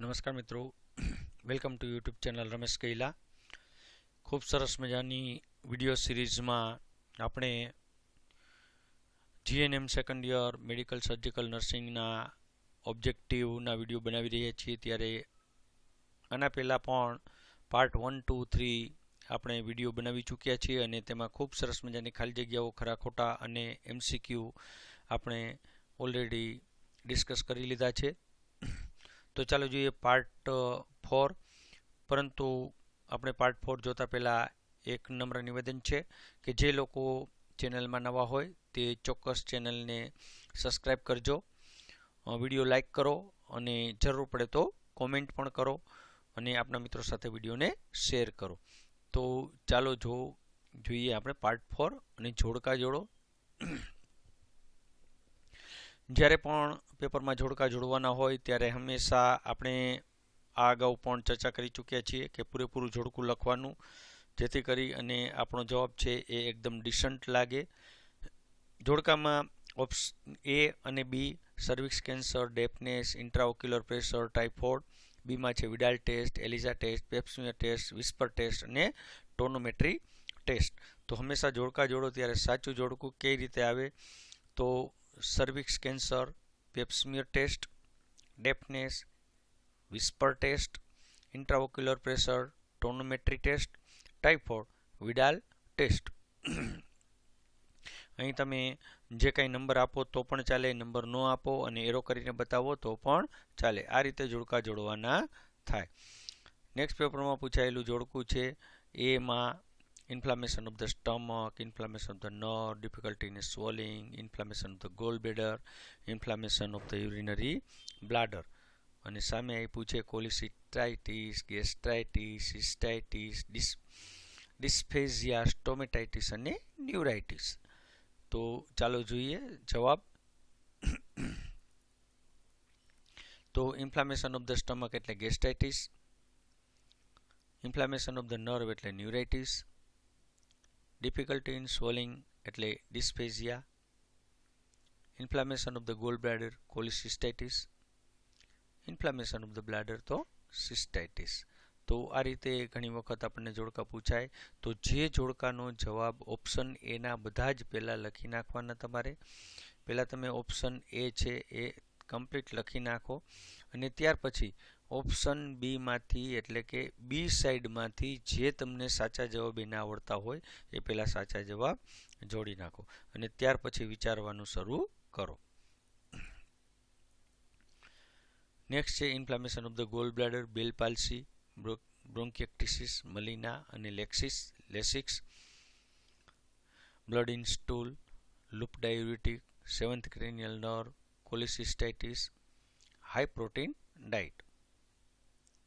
નમસ્કાર મિત્રો. Welcome to YouTube channel Ramesh Kaila. ખૂબ સરસ મજાની વીડિયો સિરીઝમાં આપણે GNM second year medical surgical નર્સિંગના ઓબ્જેક્ટિવના વીડિયો બનાવી રહ્યા છીએ. ત્યારે આના પહેલાં પણ પાર્ટ વન ટુ થ્રી આપણે વીડિયો બનાવી ચૂક્યા છીએ અને તેમાં ખૂબ સરસ મજાની ખાલી જગ્યાઓ, ખરા ખોટા અને એમસીક્યુ આપણે ઓલરેડી ડિસ્કસ કરી લીધા છે. તો ચાલો જોઈએ પાર્ટ ફોર પરંતુ આપણે પાર્ટ ફોર જોતા પહેલાં એક નમ્ર નિવેદન છે કે જે લોકો ચેનલમાં નવા હોય તે ચોક્કસ ચેનલને સબસ્ક્રાઈબ કરજો. વીડિયો લાઈક કરો અને જરૂર પડે તો કોમેન્ટ પણ કરો અને આપણા મિત્રો સાથે વિડીયોને શેર કરો. તો ચાલો જો જોઈએ આપણે પાર્ટ ફોર અને જોડકા જોડો. જ્યારે પણ પેપરમાં જોડકા જોડવાના હોય, ત્યારે હંમેશા આપણે આ અગાઉ પણ ચર્ચા કરી ચૂક્યા છીએ કે પૂરેપૂરું જોડકું લખવાનું, જેથી કરી અને આપણો જવાબ છે એ એકદમ ડિસન્ટ લાગે. જોડકામાં ઓપ્શન એ અને B cervix cancer deafness intraocular pressure typhoid બીમાં છે Widal test, ELISA test pap smear test, whisper test અને ટોનોમેટ્રી ટેસ્ટ. તો હંમેશા જોડકા જોડો, ત્યારે સાચું જોડકું કઈ રીતે આવે, તો cervix cancer pap smear test deafness whisper test intraocular pressure tonometry test typhoid Widal test અહીં તમે જે કાંઈ નંબર આપો તો પણ ચાલે નંબર ન આપો અને એરો કરીને બતાવો તો પણ ચાલે. આ રીતે જોડકા જોડવાના થાય. નેક્સ્ટ પેપરમાં પૂછાયેલું જોડકું છે એમાં inflammation of the stomach, inflammation of the nerve, difficulty in swallowing, inflammation of the gallbladder, inflammation of the urinary bladder. અને સામે આપ્યું છે કોલિસિટાઇટિસ ગેસ્ટ્રાઇટિસ સિસ્ટાઇટિસ ડિસ ડિસ્ફેઝિયા સ્ટોમેટાઇટિસ અને ન્યુરાઇટિસ તો ચાલો જોઈએ જવાબ તો ઇન્ફ્લામેશન ઓફ ધ સ્ટમક એટલે gastritis inflammation of the nerve એટલે ન્યુરાઇટિસ ડિફિકલ્ટી ઇન સ્વોલિંગ એટલે dysphagia inflammation of the gall bladder cholecystitis inflammation of the bladder તો સિસ્ટાઇટિસ તો આ રીતે ઘણી વખત આપણને જોડકા પૂછાય, તો જે જોડકાનો જવાબ ઓપ્શન એના બધા જ પહેલાં લખી નાખવાના તમારે. પહેલાં તમે ઓપ્શન એ છે એ કમ્પ્લીટ લખી નાખો અને ત્યાર પછી ઓપ્શન બીમાંથી એટલે કે બી સાઈડમાંથી જે તમને સાચા જવાબ એના આવડતા હોય એ પહેલાં સાચા જવાબ જોડી નાખો અને ત્યાર પછી વિચારવાનું શરૂ કરો. નેક્સ્ટ છે inflammation of the gall bladder Bell palsy bronchiectasis melaena અને Lasix Lasix blood in stool loop diuretic seventh cranial nerve cholecystitis high protein diet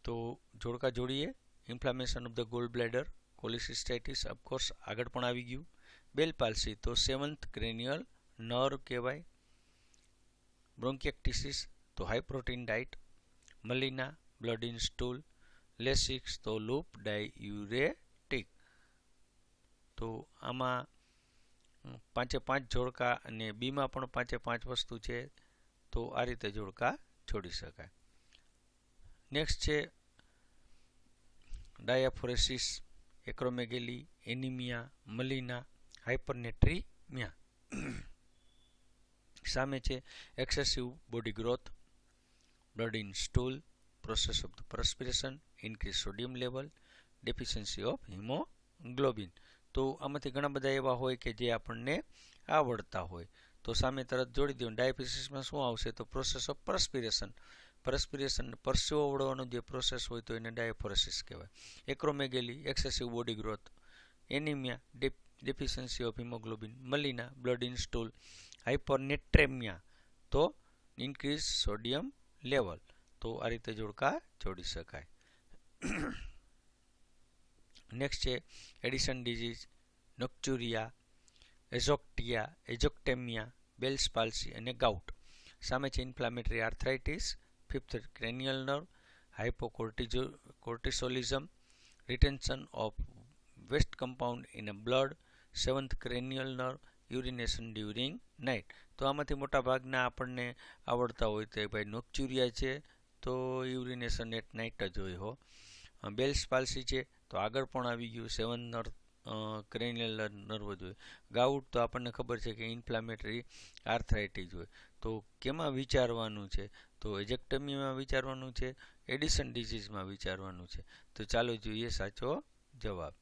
તો જોડકા જોડીએ. Inflammation of the gold bladder cholecystitis of course આગળ પણ આવી ગયું. Bell palsy તો seventh cranial nerve કહેવાય. બ્રોન્કિએક્ટિસિસ તો high protein diet melaena blood in stool Lasix તો લૂપ ડાયુરેટિક તો આમાં પાંચે પાંચ જોડકા અને બીમાં પણ પાંચે પાંચ વસ્તુ છે. તો આ રીતે જોડકા જોડી શકાય. નેક્સ્ટ છે ડાયાફોરેસિસ એક્રોમેગેલી એનિમિયા મલિના હાઇપરનેટ્રીમિયા સામે છે excessive body growth blood in stool process of the perspiration increase sodium level deficiency of haemoglobin તો આમાંથી ઘણા બધા એવા હોય કે જે આપણને આવડતા હોય. તો સામે તરત જોડી દો ડાયાફિસિસમાં શું આવશે? તો પ્રોસેસ ઓફ પરસ્પિરેશન પરસ્પિરેશન પરસેવો વળવાનો જે પ્રોસેસ હોય તો એને ડાયફોરેસિસ કહેવાય. Acromegaly excessive body growth anaemia deficiency of haemoglobin melaena blood in stool hypernatraemia તો ઇન્ક્રીઝ સોડિયમ લેવલ તો આ રીતે જોડકા જોડી શકાય. નેક્સ્ટ છે એડિશન ડિઝીઝ નોક્ચુરિયા એઝોક્ટિયા એઝોક્ટેમિયા બેલ્સ પાલ્સી અને ગાઉટ સામે છે inflammatory arthritis fifth cranial nerve hypocortisolism cortisolism retention of waste compound in a blood seventh cranial nerve urination during night તો આમાંથી મોટા ભાગના આપણને આવડતા હોય તો ભાઈ નોકચુરિયા છે, તો યુરિનેશન એટ નાઇટ જ હોય હો. બેલ્સ પાલસી છે, તો આગળ પણ આવી ગયું સેવન નર ક્રેનિયલ નર્વ જોઈએ ગાઉટ તો આપણને ખબર છે કે ઇન્ફ્લામેટરી આર્થરાઇટીસ હોય. તો કેમાં વિચારવાનું છે? તો એજેક્ટમીમાં વિચારવાનું છે એડિશન ડિઝીઝમાં વિચારવાનું છે. તો ચાલો જોઈએ સાચો જવાબ.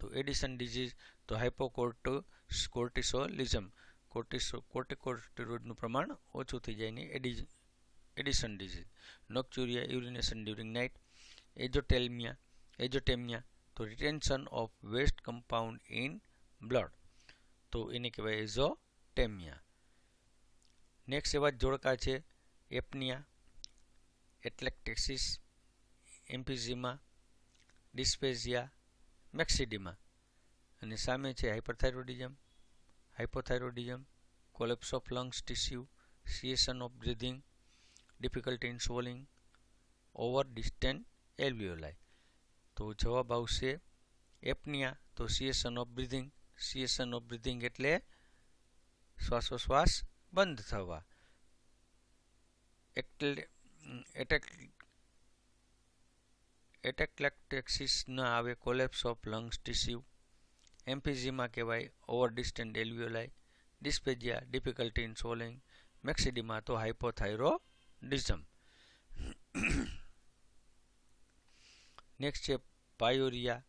તો એડિશન ડિઝીઝ તો હાઇપોકોર્ટ કોર્ટિસોલિઝમ કોર્ટિસો, કોર્ટિકોસ્ટેરોઇડનું પ્રમાણ ઓછું થઈ જાય ને એડિ Addison disease nocturia urination during night, azotaemia, azotaemia તો retention of waste compound in blood તો એને કહેવાય એઝોટેમિયા. નેક્સ્ટ એવા જોડકા છે, એપનિયા એટલેક્ટેક્સિસ એમ્પિઝિમા ડિસ્પેઝિયા, મેક્સિડિમા. અને સામે છે hyperthyroidism hypothyroidism collapse of lungs tissue cessation of breathing difficulty in swallowing, over distant alveoli તો જવાબ આવશે એપનિયા. તો cessation of breathing cessation of breathing એટલે શ્વાસોશ્વાસ બંધ થવા. એટલે એટેક એટેક્લેક્ટેક્સિસ ન આવે collapse of lungs tissue emphysema કહેવાય over distant alveoli dysphagia difficulty in swallowing myxoedema તો હાઇપોથાઇરોડિઝમ નેક્સ્ટ છે પાયોરિયા,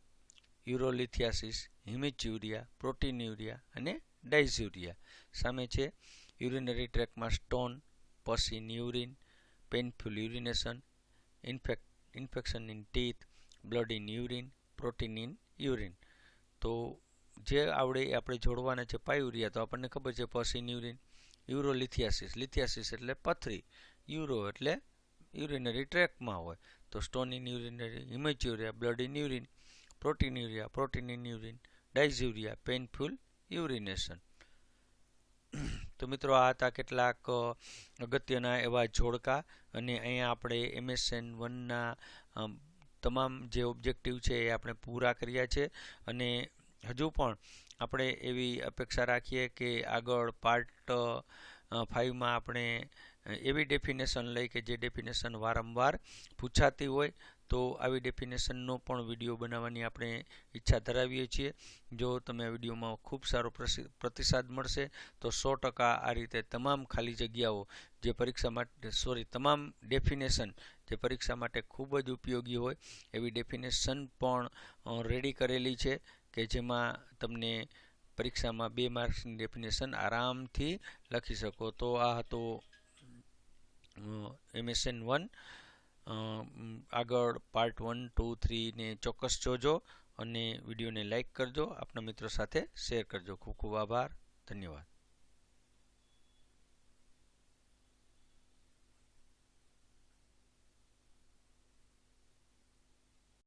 યુરોલિથિયાસિસ, હિમિચ્યુરિયા, પ્રોટીન્યુરિયા અને ડાઇઝ્યુરિયા સામે છે urinary ટ્રેકમાં stone, pus in, urine, painful urination, infect, infection in teeth, blood in urine, protein in urine. તો જે આવડે એ આપણે જોડવાના છે પાયુરિયા, તો આપણને ખબર છે પસીન, યુરિન યુરો લિથિયાસિસ લિથિયાસિસ એટલે પથરી, યુરો એટલે યુરિનરી ટ્રેકમાં હોય. તો stone in urinary haematuria blood in urine, proteinuria, protein in urine dysuria painful urination. તો મિત્રો આ હતા કેટલાક અગત્યના એવા જોડકા અને અહીંયા આપણે એમએસએન વનના તમામ જે ઓબ્જેક્ટિવ છે એ આપણે પૂરા કર્યા છે. અને હજુ પણ આપણે એવી અપેક્ષા રાખીએ કે આગળ પાર્ટ ફાઇવમાં આપણે એવી ડેફિનેશન લઈ કે જે ડેફિનેશન વારંવાર પૂછાતી હોય, તો આવી ડેફિનેશનનો પણ વીડિયો બનાવવાની આપણે ઈચ્છા ધરાવીએ છીએ. જો તમે આ વિડીયોમાં ખૂબ સારો પ્રતિસાદ મળશે, તો સો ટકા આ રીતે તમામ ખાલી જગ્યાઓ જે પરીક્ષા માટે સોરી તમામ ડેફિનેશન જે પરીક્ષા માટે ખૂબ જ ઉપયોગી હોય, એવી ડેફિનેશન પણ રેડી કરેલી છે કે જેમાં તમને પરીક્ષામાં બે માર્ક્સની ડેફિનેશન આરામથી લખી શકો. તો આ હતો એમએસએન વન આગળ પાર્ટ વન ટુ થ્રીને ચોક્કસ જોજો અને વિડીયોને લાઇક કરજો. આપના મિત્રો સાથે શેર કરજો. ખૂબ ખૂબ આભાર. ધન્યવાદ.